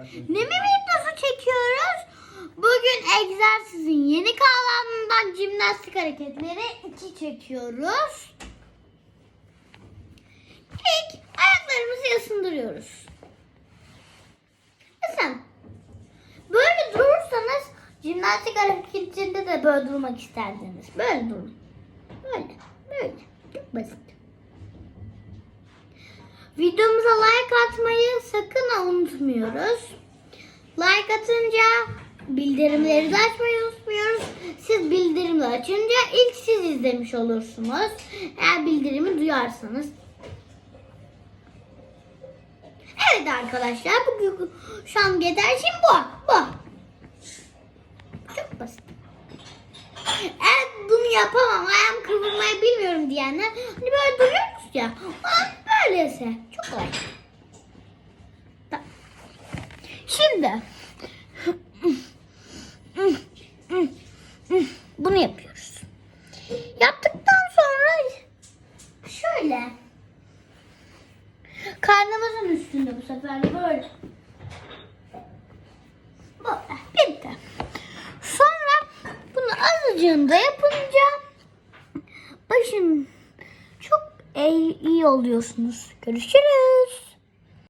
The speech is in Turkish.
Ne videosu çekiyoruz? Bugün egzersizin yeni kavramından jimnastik hareketleri 2 çekiyoruz. İlk ayaklarımızı yasındırıyoruz. Mesela böyle durursanız jimnastik hareketinde de böyle durmak isterdiniz. Böyle durun. Böyle. Böyle. Çok basit. Videomuza like atmayı sakın unutmuyoruz. Like atınca bildirimleri de açmayı unutmuyoruz. Siz bildirimi açınca ilk siz izlemiş olursunuz. Eğer bildirimi duyarsanız. Evet arkadaşlar bugün şu an yeterşim bu. Bu. Çok basit. Eğer bunu yapamam, ayağım kıvırmayı bilmiyorum diyenler hani böyle duruyoruz ya. Aa, Böylese. Çok kolay. Şimdi bunu yapıyoruz. Yaptıktan sonra şöyle karnımızın üstünde bu sefer böyle. Böyle. Bitti. Sonra bunu azıcığında yapınca başın iyi oluyorsunuz. Görüşürüz.